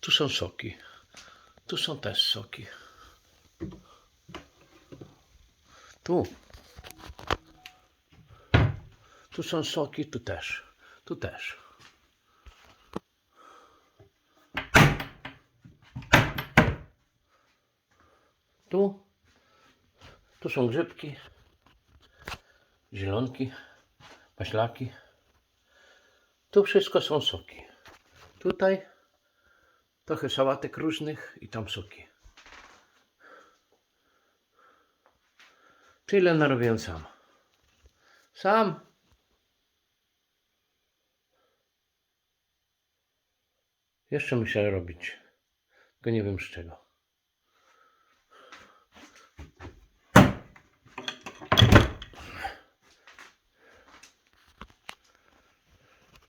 Tu są soki. Tu są też soki. Tu. Tu są soki, tu też. Tu też. Tu. Tu są grzybki. Zielonki. Maślaki. Tu wszystko są soki. Tutaj trochę sałatek różnych i tam soki. Tyle narobiłem sam. Sam. Jeszcze muszę robić. Tylko nie wiem z czego.